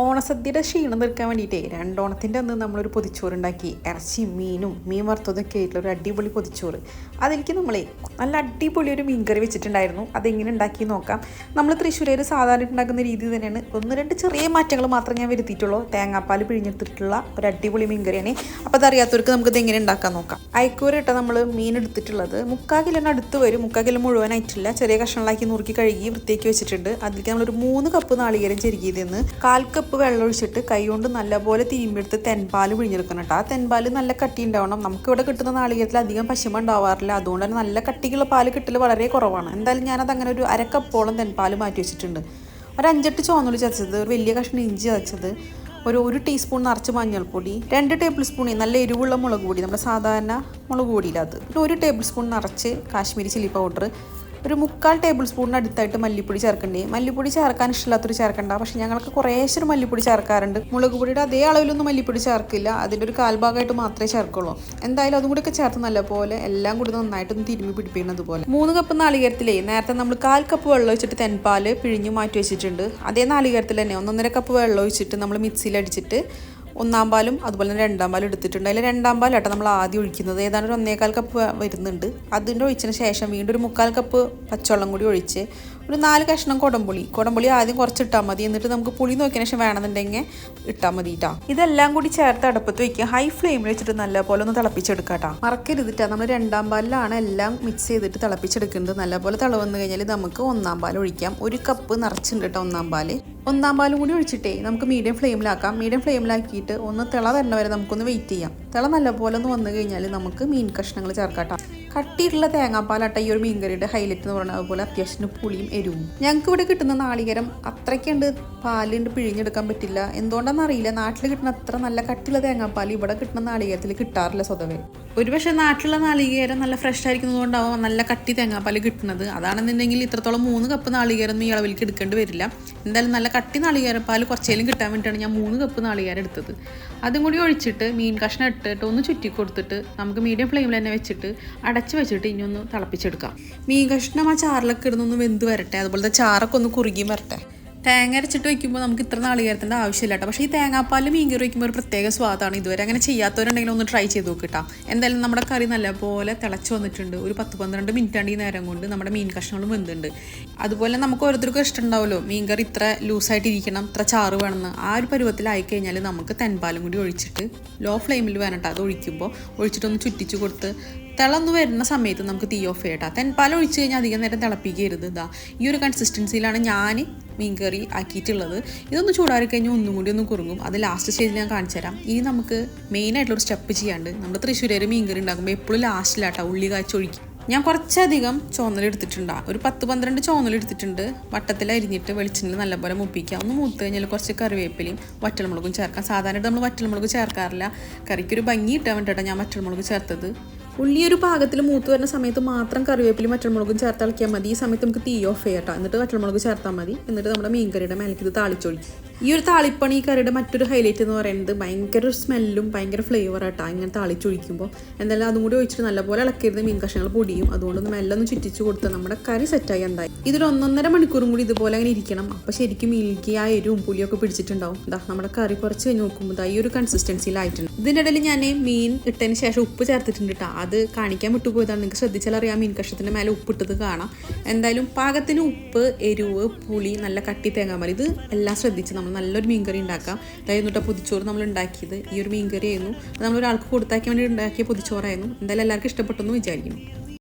ഓണസദ്യയുടെ ക്ഷീണം തീർക്കാൻ വേണ്ടിയിട്ടേ രണ്ടോണത്തിന്റെ അന്ന് നമ്മളൊരു പൊതിച്ചോറുണ്ടാക്കി. ഇറച്ചി മീനും മീൻ വറുത്തതൊക്കെ ആയിട്ടുള്ള ഒരു അടിപൊളി പൊതിച്ചോറ്. അതിലേക്ക് നമ്മളെ നല്ല അടിപൊളി ഒരു മീൻകറി വെച്ചിട്ടുണ്ടായിരുന്നു. അതെങ്ങനെ ഉണ്ടാക്കി നോക്കാം. നമ്മൾ തൃശ്ശൂരേര് സാധാരണ ഉണ്ടാക്കുന്ന രീതി തന്നെയാണ്. ഒന്ന് രണ്ട് ചെറിയ മാറ്റങ്ങൾ മാത്രം ഞാൻ വരുത്തിയിട്ടുള്ളൂ. തേങ്ങാപ്പാൽ പിഴിഞ്ഞെടുത്തിട്ടുള്ള ഒരു അടിപൊളി മീൻകറിയാണ്. അപ്പോൾ അതറിയാത്തവർക്ക് നമുക്ക് ഇത് എങ്ങനെ ഉണ്ടാക്കാൻ നോക്കാം. അയക്കൂര ഇട്ട നമ്മൾ മീൻ എടുത്തിട്ടുള്ളത്. മുക്കാൽ കിലോന് അടുത്ത് വരും. മുക്കാൽ കിലോ മുഴുവനായിട്ടില്ല. ചെറിയ കഷ്ണങ്ങളാക്കി നുറുക്കി കഴുകി വൃത്തിയാക്കി വെച്ചിട്ടുണ്ട്. അതിലേക്ക് നമ്മളൊരു മൂന്ന് കപ്പ് നാളികേരം ചെരുക്കിയതെന്ന് കാൽ കപ്പ് വെള്ളം ഒഴിച്ചിട്ട് കൈ കൊണ്ട് നല്ലപോലെ തീമ്പെടുത്ത് തെൻപാൽ പിഴിഞ്ഞെടുക്കണം കേട്ടോ. ആ തെൻപാൽ നല്ല കട്ടി ഉണ്ടാവണം. നമുക്ക് ഇവിടെ കിട്ടുന്ന നാളികേരത്തിൽ അധികം പശുമ ഉണ്ടാവാറില്ല. അതുകൊണ്ട് തന്നെ നല്ല കട്ടിക്കുള്ള പാൽ കിട്ടൽ വളരെ കുറവാണ്. എന്തായാലും ഞാനത് അങ്ങനെ ഒരു അരക്കപ്പോളം തെൻപാൽ മാറ്റി വെച്ചിട്ടുണ്ട്. ഒരു അഞ്ചെട്ട് ചോന്നുള്ളി ചതച്ചത് ഒരു വലിയ കഷ്ണം ഇഞ്ചി ചതച്ചത് ഒരു ഒരു ടീസ്പൂൺ നിറച്ച് മഞ്ഞൾപ്പൊടി രണ്ട് ടേബിൾ സ്പൂൺ നല്ല എരിവുള്ള മുളക് പൊടി നമ്മുടെ സാധാരണ മുളക് പൊടിയിലത് ഒരു ടേബിൾ സ്പൂൺ നിറച്ച് കാശ്മീരി ചില്ലി പൗഡർ ഒരു മുക്കാൽ ടേബിൾ സ്പൂണിന് അടുത്തായിട്ട് മല്ലിപ്പൊടി ചേർക്കണ്ടേ? മല്ലിപ്പൊടി ചേർക്കാൻ ഇഷ്ടമില്ലാത്തൊരു ചേർക്കണ്ട. പക്ഷെ ഞങ്ങൾക്ക് കുറേശ്ശൊരു മല്ലിപ്പൊടി ചേർക്കാറുണ്ട്. മുളക് പൊടിയുടെ അതേ അളവിലൊന്നും മല്ലിപ്പൊടി ചേർക്കില്ല. അതിന്റെ ഒരു കാൽഭാഗമായിട്ട് മാത്രമേ ചേർക്കുള്ളൂ. എന്തായാലും അതും കൂടിയൊക്കെ ചേർത്ത് നല്ല പോലെ എല്ലാം കൂടി നന്നായിട്ടൊന്ന് തിരുമ്മി പിടിപ്പിക്കുന്നത് പോലെ. മൂന്ന് കപ്പ് നാളികേരത്തിലേ നേരത്തെ നമ്മൾ കാൽ കപ്പ് വെള്ളം ഒഴിച്ചിട്ട് തെൻപാൽ പിഴിഞ്ഞ് മാറ്റി വെച്ചിട്ടുണ്ട്. അതേ നാളികേരത്തിൽ തന്നെ ഒന്നൊന്നര കപ്പ് വെള്ളം ഒഴിച്ചിട്ട് നമ്മൾ മിക്സിയിൽ അടിച്ചിട്ട് ഒന്നാം പാലും അതുപോലെ തന്നെ രണ്ടാം പാലും എടുത്തിട്ടുണ്ട്. അതിൽ രണ്ടാം പാലാട്ടോ നമ്മൾ ആദ്യം ഒഴിക്കുന്നത്. ഏതാണ്ട് ഒരു ഒന്നേകാൽ കപ്പ് വരുന്നുണ്ട്. അതിന്റെ ഒഴിച്ചതിന് ശേഷം വീണ്ടും ഒരു മുക്കാൽ കപ്പ് പച്ചവെള്ളം കൂടി ഒഴിച്ച് ഒരു നാല് കഷ്ണം കുടംപുളി. കുടംപുളി ആദ്യം കുറച്ച് ഇട്ടാൽ മതി. എന്നിട്ട് നമുക്ക് പുളി നോക്കിയതിന് ശേഷം വേണമെന്നുണ്ടെങ്കിൽ ഇട്ടാൽ മതി കേട്ടോ ഇതെല്ലാം കൂടി ചേർത്ത് അടുപ്പത്ത് വയ്ക്കുക ഹൈ ഫ്ലെയിമിൽ വെച്ചിട്ട് നല്ലപോലെ ഒന്ന് തിളപ്പിച്ചെടുക്കുക കേട്ടോ മറക്കരുതിട്ടാ നമ്മൾ രണ്ടാം പാലിലാണ് എല്ലാം മിക്സ് ചെയ്തിട്ട് തിളപ്പിച്ചെടുക്കുന്നത്. നല്ലപോലെ തിളവന്ന് കഴിഞ്ഞാൽ നമുക്ക് ഒന്നാം പാൽ ഒഴിക്കാം. ഒരു കപ്പ് നിറച്ചിട്ടുണ്ട് കേട്ടോ ഒന്നാം പാൽ. ഒന്നാം പാലും കൂടി ഒഴിച്ചിട്ടേ നമുക്ക് മീഡിയം ഫ്ലെയിമിലാക്കാം. മീഡിയം ഫ്ലെയിമിലാക്കിയിട്ട് ഒന്ന് തിള വരണ വരെ നമുക്കൊന്ന് വെയിറ്റ് ചെയ്യാം. തിള നല്ലപോലെ ഒന്ന് വന്നു കഴിഞ്ഞാൽ നമുക്ക് മീൻ കഷ്ണങ്ങൾ ചേർക്കാട്ടോ കട്ടിയിട്ടുള്ള തേങ്ങാപ്പാലാട്ട ഈ ഒരു മീൻകറിയുടെ ഹൈലൈറ്റ് എന്ന് പറയുന്നത് അതുപോലെ അത്യാവശ്യത്തിന് പുളിയും എരിവും. ഞങ്ങൾക്ക് ഇവിടെ കിട്ടുന്ന നാളികരം അത്രയ്ക്കുണ്ട്. പാലുണ്ട് പിഴിഞ്ഞെടുക്കാൻ പറ്റില്ല. എന്തുകൊണ്ടാണെന്ന് അറിയില്ല. നാട്ടിൽ കിട്ടുന്ന അത്ര നല്ല കട്ടിയുള്ള തേങ്ങാപ്പാൽ ഇവിടെ കിട്ടുന്ന നാളികരത്തിൽ കിട്ടാറില്ല സ്വതവേ. ഒരുപക്ഷെ നാട്ടിലുള്ള നാളികേരം നല്ല ഫ്രഷ് ആയിരിക്കുന്നതുകൊണ്ടാവും നല്ല കട്ടി തേങ്ങാപ്പാൽ കിട്ടുന്നത്. അതാണെന്നുണ്ടെങ്കിൽ ഇത്രത്തോളം മൂന്ന് കപ്പ് നാളികേരം ഈ അളവിലേക്ക് എടുക്കേണ്ടി വരില്ല. എന്തായാലും നല്ല കട്ടി നാളികേരപ്പാൽ കുറച്ചേലും കിട്ടാൻ വേണ്ടിയിട്ടാണ് ഞാൻ മൂന്ന് കപ്പ് നാളികേരം എടുത്തത്. അതും കൂടി ഒഴിച്ചിട്ട് മീൻ കഷ്ണം ഇട്ടിട്ട് ഒന്ന് ചുറ്റി കൊടുത്തിട്ട് നമുക്ക് മീഡിയം ഫ്ലെയിമിൽ തന്നെ വെച്ചിട്ട് അടച്ച് വെച്ചിട്ട് ഇനി ഒന്ന് തിളപ്പിച്ചെടുക്കാം. മീൻ കഷ്ണം ആ ചാറിലൊക്കെ ഇടുന്നൊന്ന് വെന്ത് വരട്ടെ. അതുപോലത്തെ ചാറൊക്കെ ഒന്ന് കുറുകിയും വരട്ടെ. തേങ്ങ അരച്ചിട്ട് വയ്ക്കുമ്പോൾ നമുക്ക് ഇത്ര നാളികേരത്തിന്റെ ആവശ്യമില്ല കേട്ടോ പക്ഷേ ഈ തേങ്ങാപ്പാലിൽ മീൻ കറി വയ്ക്കുമ്പോൾ ഒരു പ്രത്യേക സ്വാദാണ് ഇതുവരെ. അങ്ങനെ ചെയ്യാത്തവരുണ്ടെങ്കിൽ ഒന്ന് ട്രൈ ചെയ്ത് നോക്കിട്ടാ എന്തായാലും നമ്മുടെ കറി നല്ലപോലെ തിളച്ച് വന്നിട്ടുണ്ട്. ഒരു പത്ത് പന്ത്രണ്ട് മിനിറ്റാണ്ട് ഈ നേരം കൊണ്ട് നമ്മുടെ മീൻ കഷ്ണങ്ങളും വെന്തുണ്ട്. അതുപോലെ നമുക്ക് ഓരോരുത്തർക്കും ഇഷ്ടമുണ്ടാവുമല്ലോ മീൻ കറി ഇത്ര ലൂസായിട്ട് ഇരിക്കണം ഇത്ര ചാറ് വേണമെന്ന്. ആ ഒരു പരുവത്തിലായി കഴിഞ്ഞാൽ നമുക്ക് തെൻപാലും കൂടി ഒഴിച്ചിട്ട് ലോ ഫ്ലെയിമിൽ വേണം അത് ഒഴിക്കുമ്പോൾ ഒഴിച്ചിട്ടൊന്ന് ചുറ്റിച്ച് കൊടുത്ത് തിളന്ന് വരുന്ന സമയത്ത് നമുക്ക് തീ ഓഫ് ചെയ്യട്ടാ. തെൻപാൽ ഒഴിച്ച് കഴിഞ്ഞാൽ അധികം നേരം തിളപ്പിക്കരുത് ഇതാ ഈ ഒരു കൺസിസ്റ്റൻസിയിലാണ് ഞാൻ മീൻ കറി ആക്കിയിട്ടുള്ളത്. ഇതൊന്ന് ചൂടാറി കഴിഞ്ഞാൽ ഒന്നും കൂടി ഒന്ന് കുറുങ്ങും. അത് ലാസ്റ്റ് സ്റ്റേജിൽ ഞാൻ കാണിച്ചു തരാം ഇനി നമുക്ക് മെയിനായിട്ടുള്ളൊരു സ്റ്റെപ്പ് ചെയ്യാണ്ട് നമ്മൾ തൃശ്ശൂരേര് മീൻ കറി ഉണ്ടാക്കുമ്പോൾ എപ്പോഴും ലാസ്റ്റിലാട്ടോ ഉള്ളി കാച്ചൊഴിക്കും ഞാൻ കുറച്ചധികം ചോന്നൽ എടുത്തിട്ടുണ്ട്. ഒരു പത്ത് പന്ത്രണ്ട് ചോന്നൽ എടുത്തിട്ടുണ്ട്. വട്ടത്തിൽ അരിഞ്ഞിട്ട് വെളിച്ചെണ്ണ നല്ലപോലെ മുപ്പിക്കുക. ഒന്ന് മൂത്ത് കഴിഞ്ഞാൽ കുറച്ച് കറിവേപ്പിലയും വറ്റൽമുളകും ചേർക്കാം. സാധാരണ നമ്മൾ വറ്റൽമുളക് ചേർക്കാറില്ല. കറിക്കൊരു ഭംഗി കിട്ടാൻ വേണ്ടിയിട്ടാണ് ഞാൻ വറ്റൽമുളക് ചേർത്തത്. ഉള്ളി ഒരു പാകത്തിൽ മൂത്ത് വരുന്ന സമയത്ത് മാത്രം കറിവേപ്പിലും വറ്റൽമുളകും ചേർത്ത് ഇളക്കിയാൽ മതി. ഈ സമയത്ത് നമുക്ക് തീ ഓഫ് ചെയ്യട്ടോ. എന്നിട്ട് വറ്റൽമുളക് ചേർത്താൽ മതി. എന്നിട്ട് നമ്മുടെ മീൻ കറിയുടെ മേലേക്ക് ഇത് താളിച്ചൊഴിക്കും. ഈ ഒരു താളിപ്പണി കറിയുടെ മറ്റൊരു ഹൈലൈറ്റ് എന്ന് പറയുന്നത് ഭയങ്കര സ്മെല്ലും ഭയങ്കര ഫ്ലേവർ ആട്ടാ. ഇങ്ങനെ താളിച്ചൊഴിക്കുമ്പോൾ എന്തായാലും അതും കൂടി ഒഴിച്ചിട്ട് നല്ലപോലെ ഇളക്കരുത് മീൻ കഷ്ണങ്ങൾ പൊടിയും അതുകൊണ്ടൊന്ന് മെല്ലെ ഒന്ന് ചുറ്റിച്ച് കൊടുത്ത് നമ്മുടെ കറി സെറ്റായി എന്തായി. ഇതൊരു ഒന്നൊന്നര മണിക്കൂറും കൂടി ഇതുപോലെ അങ്ങനെ ഇരിക്കണം. അപ്പോൾ ശരിക്കും മിൽക്കി ആ എരിവും പുളിയൊക്കെ പിടിച്ചിട്ടുണ്ടാവും. ഇതാ നമ്മുടെ കറി കുറച്ച് കഴിഞ്ഞ് നോക്കുമ്പോൾ ഈ ഒരു കൺസിസ്റ്റൻസിയിലായിട്ടുണ്ട് ഇതിന്റെ ഇടയിൽ ഞാൻ മീൻ ഇട്ടതിന് ശേഷം ഉപ്പ് ചേർത്തിട്ടുണ്ട് കേട്ടോ അത് കാണിക്കാൻ വിട്ടുപോയതാണ്. നിങ്ങൾക്ക് ശ്രദ്ധിച്ചാൽ അറിയാം മീൻ കഷ്ണത്തിന്റെ മേലെ ഉപ്പിട്ടത് കാണാം. എന്തായാലും പാകത്തിന് ഉപ്പ് എരിവ് പുളി നല്ല കട്ടി തേങ്ങാമല ഇത് എല്ലാം ശ്രദ്ധിച്ച് നമ്മൾ നല്ലൊരു മീൻ കറി ഉണ്ടാക്കാം. അതായിരുന്നു കേട്ടോ പുതിച്ചോറ് നമ്മൾ ഉണ്ടാക്കിയത്. ഈ ഒരു മീൻ കറി ആയിരുന്നു. അത് നമ്മൾ ഒരാൾക്ക് കൊടുത്താക്കാൻ വേണ്ടി ഉണ്ടാക്കിയ പുതിച്ചോറായിരുന്നു. എന്തായാലും എല്ലാവർക്കും ഇഷ്ടപ്പെട്ടെന്ന് വിചാരിക്കുന്നു.